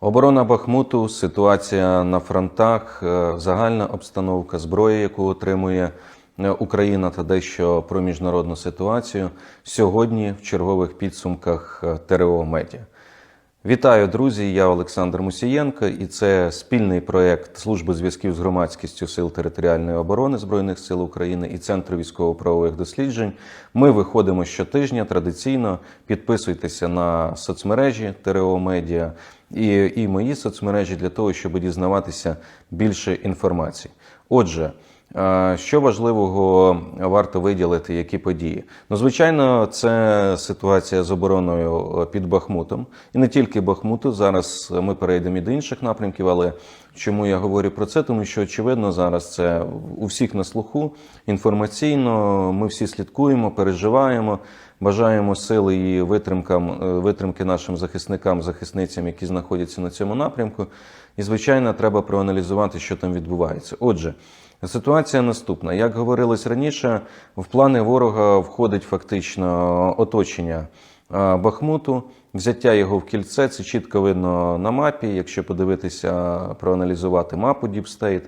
Оборона Бахмуту, ситуація на фронтах, е, загальна обстановка зброї, яку отримує е, Україна, та дещо про міжнародну ситуацію сьогодні в чергових підсумках е, ТРО Медіа. Вітаю, друзі! Я Олександр Мусієнко, і це спільний проєкт Служби зв'язків з громадськістю Сил територіальної оборони Збройних сил України і Центру військово-правових досліджень. Ми виходимо щотижня традиційно. Підписуйтеся на соцмережі ТРО Медіа і, і мої соцмережі для того, щоб дізнаватися більше інформації. Отже. Е, Що важливого варто виділити, які події? Ну, звичайно, це ситуація з обороною е, під Бахмутом, і не тільки Бахмуту. Зараз ми перейдемо і до інших напрямків. Але чому я говорю про це? Тому що очевидно зараз це у всіх на слуху інформаційно. Ми всі слідкуємо, переживаємо. Бажаємо сили і витримкам, е, витримки нашим захисникам, захисницям, які знаходяться на цьому напрямку. І, звичайно, треба проаналізувати, що там відбувається. Отже, ситуація наступна. Як говорилось раніше, в плани ворога входить фактично оточення е, Бахмуту, взяття його в кільце. Це чітко видно на мапі. Якщо подивитися, проаналізувати мапу е,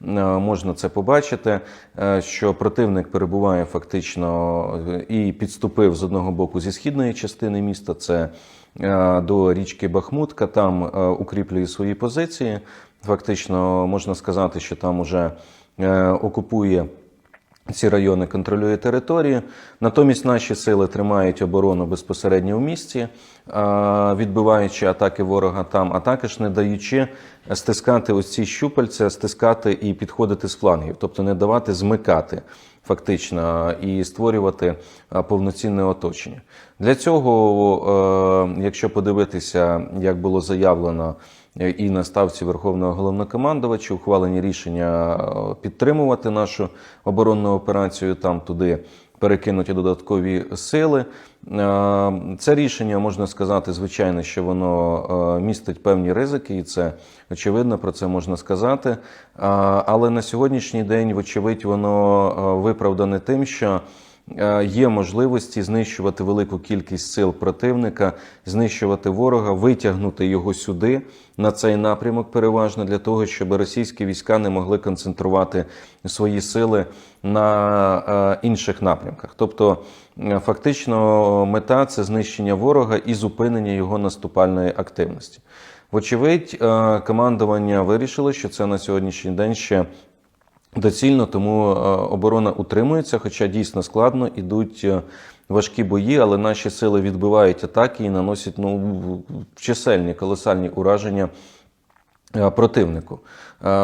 можна це побачити, е, що противник перебуває фактично е, і підступив з одного боку зі східної частини міста. Це е, до річки Бахмутка, там е, укріплює свої позиції. Фактично можна сказати, що там уже е, окупує ці райони, контролює територію. Натомість наші сили тримають оборону безпосередньо в місті, е, відбиваючи атаки ворога там, а також не даючи стискати ось ці щупальця, стискати і підходити з флангів, тобто не давати змикати фактично і створювати е, повноцінне оточення. Для цього, е, якщо подивитися, як було заявлено і на ставці Верховного головнокомандувача, ухвалені рішення е, підтримувати нашу оборонну операцію там туди. Перекинуті додаткові сили. Е, Це рішення можна сказати, звичайно, що воно е, містить певні ризики, і це очевидно про це можна сказати. Е, Але на сьогоднішній день, вочевидь, воно е, виправдане тим, що е, є можливості знищувати велику кількість сил противника, знищувати ворога, витягнути його сюди на цей напрямок, переважно для того, щоб російські війська не могли концентрувати свої сили на е, інших напрямках. Тобто, е, фактично, мета це знищення ворога і зупинення його наступальної активності. Вочевидь, е, командування вирішило, що це на сьогоднішній день ще доцільно, тому е, оборона утримується, хоча дійсно складно ідуть е, важкі бої, але наші сили відбивають атаки і наносять ну, чисельні колосальні ураження е, противнику.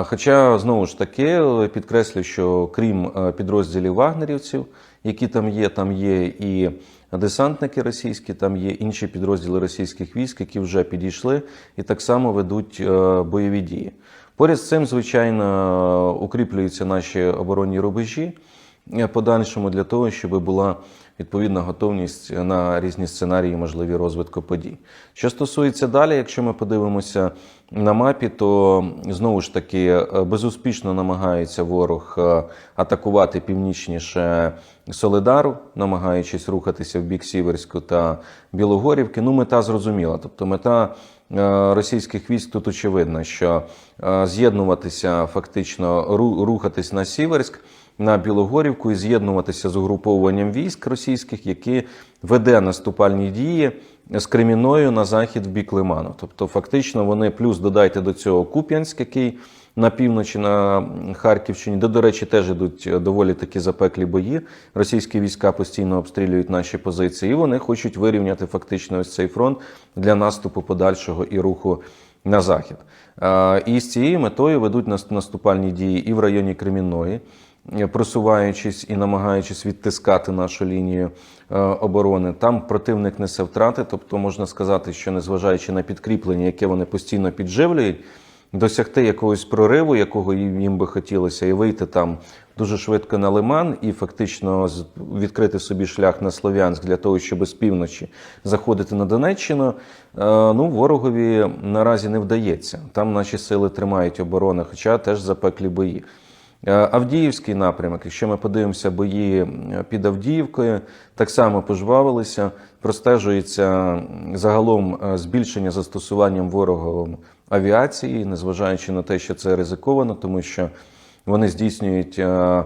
Хоча знову ж таки підкреслю, що крім підрозділів вагнерівців, які там є, там є і десантники російські, там є інші підрозділи російських військ, які вже підійшли і так само ведуть бойові дії. Поряд з цим, звичайно, укріплюються наші оборонні рубежі е, подальшому для того, щоб була відповідна готовність на різні сценарії можливі розвитку подій. Що стосується далі, якщо ми подивимося на мапі, то знову ж таки е, безуспішно намагається ворог е, атакувати північніше Солидару, намагаючись рухатися в бік Сіверську та Білогорівки. Ну, мета зрозуміла. Тобто мета російських військ тут очевидно, що е, з'єднуватися фактично рухатись на Сіверськ. На Білогорівку і з'єднуватися з угруповуванням військ російських, які веде наступальні дії з Креміною на захід в бік Лиману. Тобто, фактично, вони плюс додайте до цього Куп'янськ, який на півночі на Харківщині, де, до речі, теж ідуть доволі такі запеклі бої. Російські війська постійно обстрілюють наші позиції, і вони хочуть вирівняти фактично ось цей фронт для наступу подальшого і руху на захід. Е, І з цією метою ведуть нас- наступальні дії і в районі Кремінної, е, просуваючись і намагаючись відтискати нашу лінію е, оборони. Там противник несе втрати, тобто можна сказати, що незважаючи на підкріплення, яке вони постійно підживлюють, досягти якогось прориву, якого їм би хотілося, і вийти там дуже швидко на лиман, і фактично відкрити собі шлях на Слов'янськ для того, щоб з півночі заходити на Донеччину. е, Ну, ворогові наразі не вдається. Там наші сили тримають оборону, хоча теж запеклі бої. Е, Авдіївський напрямок, якщо ми подивимося бої під Авдіївкою, так само пожвавилися, простежується загалом е, збільшення застосуванням ворогом авіації, незважаючи на те, що це ризиковано, тому що вони здійснюють е, е,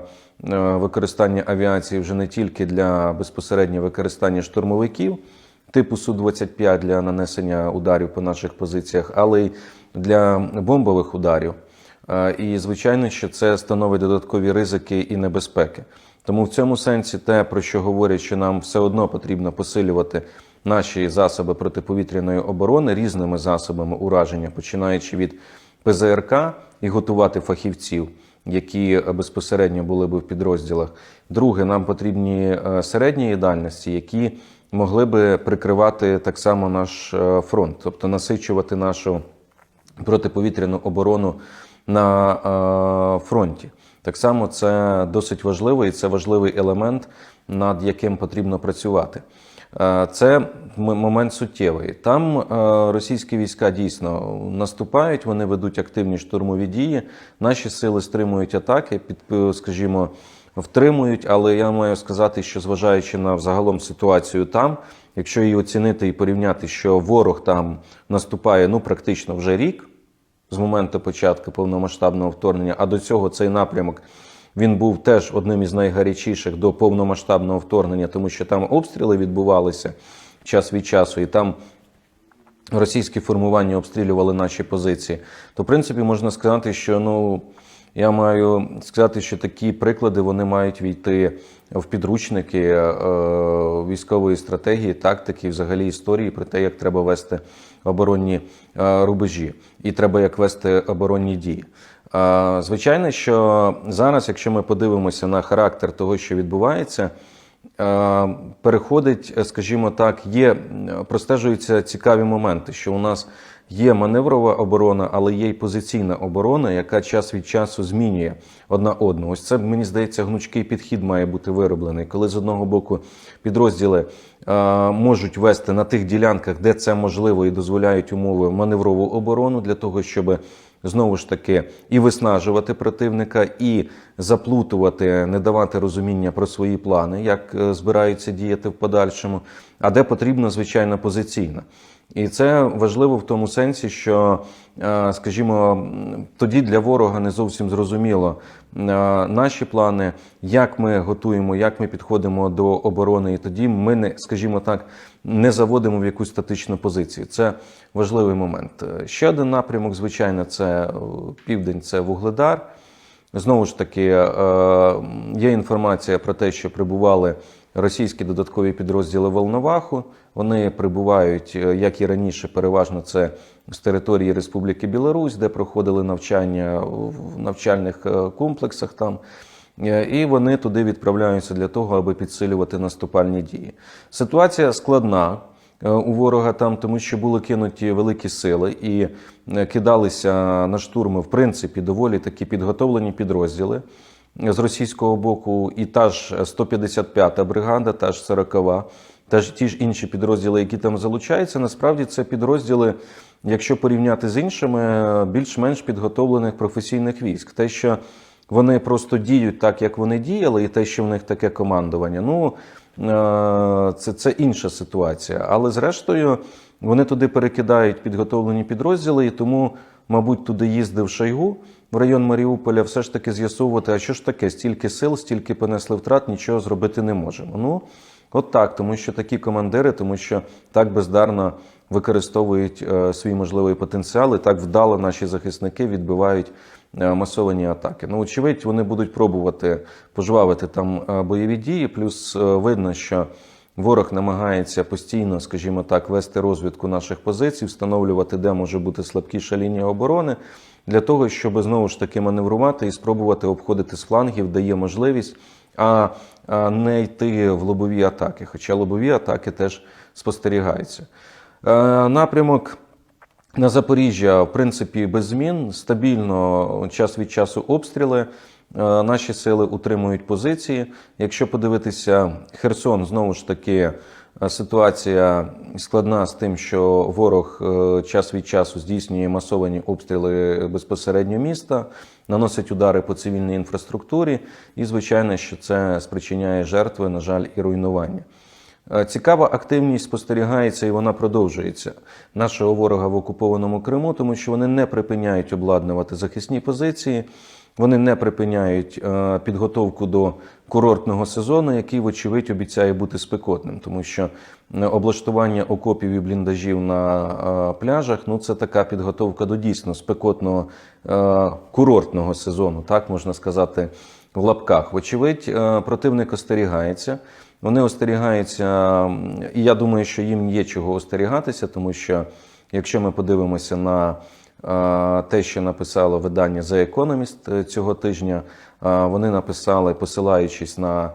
використання авіації вже не тільки для безпосереднього використання штурмовиків типу Су-25 для нанесення ударів по наших позиціях, але й для бомбових ударів. Е, І звичайно, що це становить додаткові ризики і небезпеки. Тому в цьому сенсі те, про що говорять, що нам все одно потрібно посилювати наші засоби протиповітряної оборони різними засобами ураження, починаючи від ПЗРК і готувати фахівців, які е, безпосередньо були би в підрозділах. Друге, нам потрібні е, середньої дальності, які могли би прикривати так само наш е, фронт, тобто насичувати нашу протиповітряну оборону на фронті. Так само це досить важливо і це важливий елемент, над яким потрібно працювати. Е, Це момент суттєвий. Там е, російські війська дійсно наступають, вони ведуть активні штурмові дії. Наші сили стримують атаки, під, е, скажімо, втримують. Але я маю сказати, що зважаючи на взагалом ситуацію там, якщо її оцінити і порівняти, що ворог там наступає ну практично вже рік з моменту початку повномасштабного вторгнення, а до цього цей напрямок він був теж одним із найгарячіших до повномасштабного вторгнення, тому що там обстріли відбувалися час від часу, і там російські формування обстрілювали наші позиції. То, в принципі, можна сказати, що ну. Я маю сказати, що такі приклади вони мають війти в підручники е, військової стратегії, тактики, взагалі історії про те, як треба вести оборонні е, рубежі, і треба як вести оборонні дії. Звичайно, що зараз, якщо ми подивимося на характер того, що відбувається, переходить, скажімо так, є простежуються цікаві моменти, що у нас є маневрова оборона, але є й позиційна оборона, яка час від часу змінює одна одну. Ось це мені здається, гнучкий підхід має бути вироблений, коли з одного боку підрозділи можуть вести на тих ділянках, де це можливо і дозволяють умови маневрову оборону для того, щоб знову ж таки і виснажувати противника, і заплутувати, не давати розуміння про свої плани, як е, збираються діяти в подальшому, а де потрібно, звичайно, позиційно. І це важливо в тому сенсі, що, е, скажімо, тоді для ворога не зовсім зрозуміло наші плани, як ми готуємо, як ми підходимо до оборони. І тоді ми не, скажімо так, не заводимо в якусь статичну позицію. Це важливий момент. Е, Ще один напрямок, звичайно, це е, південь, це Вугледар. Знову ж таки, е, є інформація про те, що прибували російські додаткові підрозділи Волноваху. Вони прибувають, е, як і раніше, переважно це з території Республіки Білорусь, де проходили навчання в навчальних е, комплексах там. Е, І вони туди відправляються для того, аби підсилювати наступальні дії. Ситуація складна у ворога там, тому що були кинуті великі сили і кидалися на штурми, в принципі, доволі такі підготовлені підрозділи з російського боку, і та ж 155-та бригада, та ж 40-ва, та ж ті ж інші підрозділи, які там залучаються. Насправді це підрозділи, якщо порівняти з іншими, більш-менш підготовлених професійних військ. Те, що вони просто діють так, як вони діяли, і те, що в них таке командування. Ну е, це, це інша ситуація. Але зрештою вони туди перекидають підготовлені підрозділи, і тому, мабуть, туди їздив Шойгу район Маріуполя, все ж таки з'ясовувати, а що ж таке, стільки сил, стільки понесли втрат, нічого зробити не можемо. Ну, от так, тому що такі командири, тому що так бездарно використовують е, свій можливий потенціал, і так вдало наші захисники відбивають е, масовані атаки. Ну, очевидь, вони будуть пробувати пожвавити там е, бойові дії. Плюс видно, що ворог намагається постійно, скажімо так, вести розвідку наших позицій, встановлювати, де може бути слабкіша лінія оборони, для того, щоб знову ж таки маневрувати і спробувати обходити з флангів, де є можливість, а а не йти в лобові атаки. Хоча лобові атаки теж спостерігаються. Е, Напрямок. На Запоріжжя, в принципі, без змін, стабільно час від часу обстріли. Е, Наші сили утримують позиції. Якщо подивитися Херсон, знову ж таки, е, ситуація складна з тим, що ворог е, час від часу здійснює масовані обстріли безпосередньо міста, наносить удари по цивільній інфраструктурі, і звичайно, що це спричиняє жертви, на жаль, і руйнування. Цікава активність спостерігається і вона продовжується нашого ворога в окупованому Криму, тому що вони не припиняють обладнувати захисні позиції, вони не припиняють е, підготовку до курортного сезону, який, вочевидь, обіцяє бути спекотним, тому що облаштування окопів і бліндажів на е, пляжах ну це така підготовка до дійсно спекотного е, курортного сезону, так можна сказати в лапках. Вочевидь, противник остерігається. Вони остерігаються, і я думаю, що їм є чого остерігатися, тому що якщо ми подивимося на те, що написало видання The Economist е, цього тижня, вони написали, посилаючись на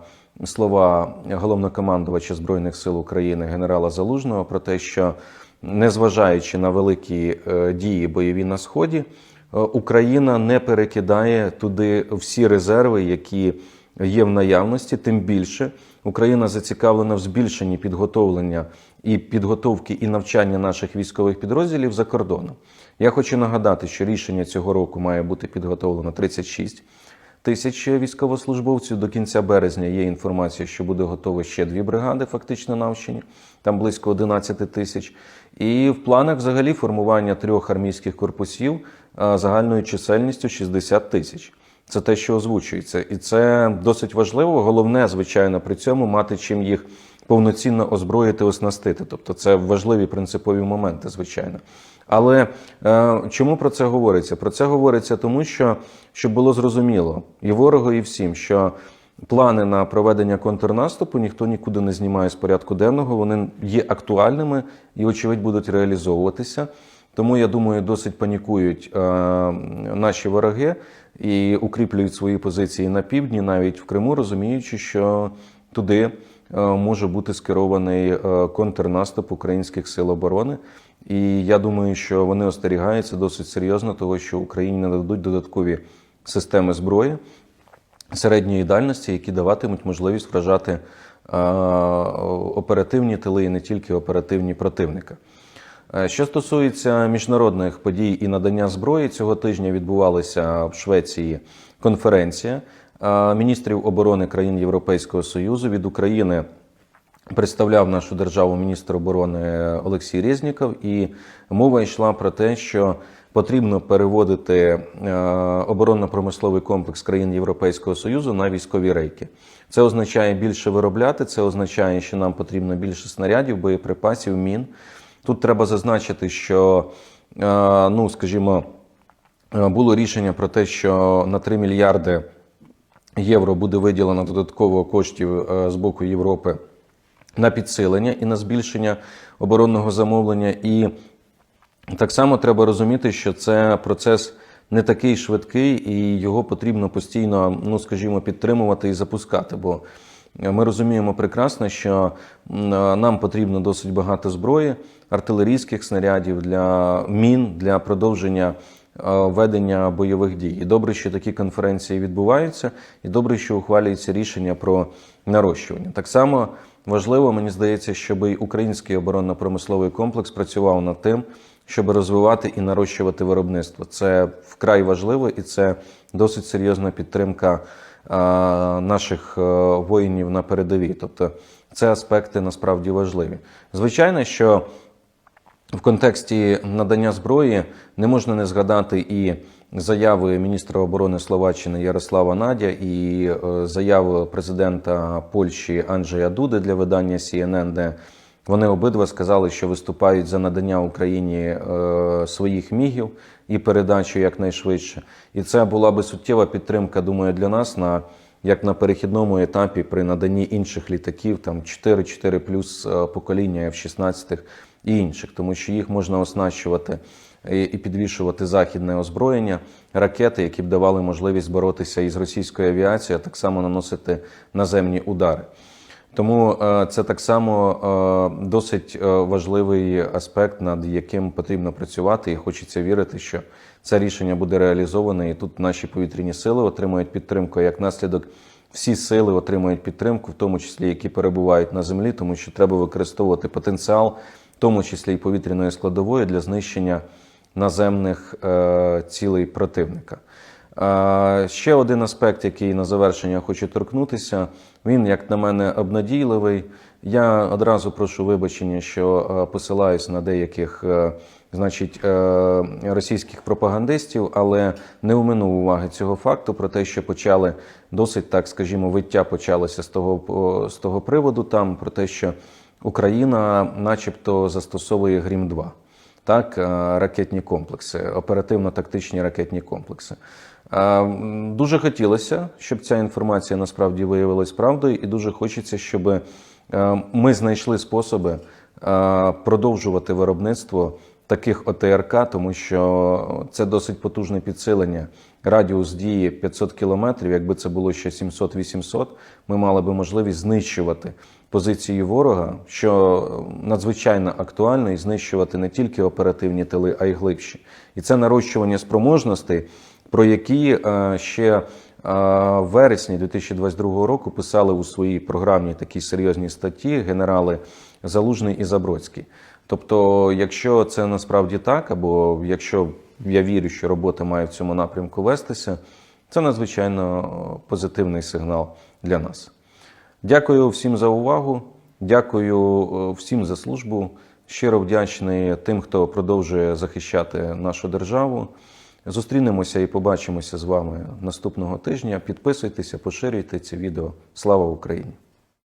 слова головнокомандувача Збройних сил України генерала Залужного про те, що незважаючи на великі е, дії бойові на сході, е, Україна не перекидає туди всі резерви, які є в наявності, тим більше Україна зацікавлена в збільшенні підготовлення і підготовки і навчання наших військових підрозділів за кордоном. Я хочу нагадати, що рішення цього року має бути підготовлено 36 тисяч військовослужбовців. До кінця березня є інформація, що буде готово ще дві бригади, фактично навчені, там близько 11 тисяч. І в планах взагалі формування трьох армійських корпусів загальною чисельністю 60 тисяч. Це те, що озвучується, і це досить важливо. Головне, звичайно, при цьому мати чим їх повноцінно озброїти, оснастити. Тобто, це важливі принципові моменти, звичайно. Але е, чому про це говориться? Про це говориться тому, що щоб було зрозуміло і ворогу, і всім, що плани на проведення контрнаступу ніхто нікуди не знімає з порядку денного. Вони є актуальними і, очевидь, будуть реалізовуватися. Тому я думаю, досить панікують е, наші вороги і укріплюють свої позиції на півдні, навіть в Криму, розуміючи, що туди може бути скерований е, контрнаступ українських сил оборони. І я думаю, що вони остерігаються досить серйозно, того що Україні нададуть додаткові системи зброї середньої дальності, які даватимуть можливість вражати е, оперативні тили і не тільки оперативні противника. Е, Що стосується міжнародних подій і надання зброї, цього тижня відбувалася в Швеції конференція е, міністрів оборони країн Європейського Союзу від України. Представляв нашу державу міністр оборони Олексій Резніков, і мова йшла про те, що потрібно переводити е, оборонно-промисловий комплекс країн Європейського Союзу на військові рейки. Це означає більше виробляти, це означає, що нам потрібно більше снарядів, боєприпасів, мін. Тут треба зазначити, що, е, ну скажімо, е, було рішення про те, що на 3 мільярди євро буде виділено додатково коштів е, з боку Європи на підсилення і на збільшення оборонного замовлення. І так само треба розуміти, що це процес не такий швидкий, і його потрібно постійно, ну скажімо, підтримувати і запускати. Бо ми розуміємо прекрасно, що нам потрібно досить багато зброї, артилерійських снарядів для мін для продовження е, ведення бойових дій. І добре, що такі конференції відбуваються, і добре, що ухвалюється рішення про нарощування. Так само важливо, мені здається, щоб і український оборонно-промисловий комплекс працював над тим, щоб розвивати і нарощувати виробництво. Це вкрай важливо, і це досить серйозна підтримка е, наших е, воїнів на передовій. Тобто, це аспекти насправді важливі. Звичайно, що в контексті надання зброї не можна не згадати і заяви міністра оборони Словаччини Ярослава Надя, і е, заяву президента Польщі Анджея Дуди для видання CNN, де вони обидва сказали, що виступають за надання Україні е, своїх мігів і передачу якнайшвидше. І це була би суттєва підтримка, думаю, для нас на як на перехідному етапі при наданні інших літаків, там 4-4 плюс е, покоління F-16 і інших, тому що їх можна оснащувати і і підвішувати західне озброєння, ракети, які б давали можливість боротися із російською авіацією, а так само наносити наземні удари. Тому е, це так само е, досить е, важливий аспект, над яким потрібно працювати, і хочеться вірити, що це рішення буде реалізоване, і тут наші повітряні сили отримують підтримку як наслідок всі сили отримують підтримку, в тому числі які перебувають на землі, тому що треба використовувати потенціал, тому числі і повітряної складової для знищення наземних е, цілей противника. Е, Ще один аспект, який на завершення хочу торкнутися, він, як на мене, обнадійливий. Я одразу прошу вибачення, що е, посилаюсь на деяких значить, російських пропагандистів, але не уминув уваги цього факту про те, що почали досить, так скажімо, виття почалося з того, з того приводу там, про те, що Україна начебто застосовує Грім 2 так, е, ракетні комплекси, оперативно-тактичні ракетні комплекси. Е, Дуже хотілося, щоб ця інформація насправді виявилась правдою, і дуже хочеться, щоб е, ми знайшли способи продовжувати виробництво таких ОТРК, тому що це досить потужне підсилення. Радіус дії 500 кілометрів. Якби це було ще 700-800, ми мали би можливість знищувати позиції ворога, що надзвичайно актуально, і знищувати не тільки оперативні тили, а й глибші. І це нарощування спроможностей, про які е, ще е, в вересні 2022 року писали у своїй програмі такі серйозні статті генерали Залужний і Забродський. Тобто, якщо це насправді так, або якщо я вірю, що робота має в цьому напрямку вестися, це надзвичайно позитивний сигнал для нас. Дякую всім за увагу. Дякую е, всім за службу. Щиро вдячний тим, хто продовжує захищати нашу державу. Зустрінемося і побачимося з вами наступного тижня. Підписуйтеся, поширюйте це відео. Слава Україні!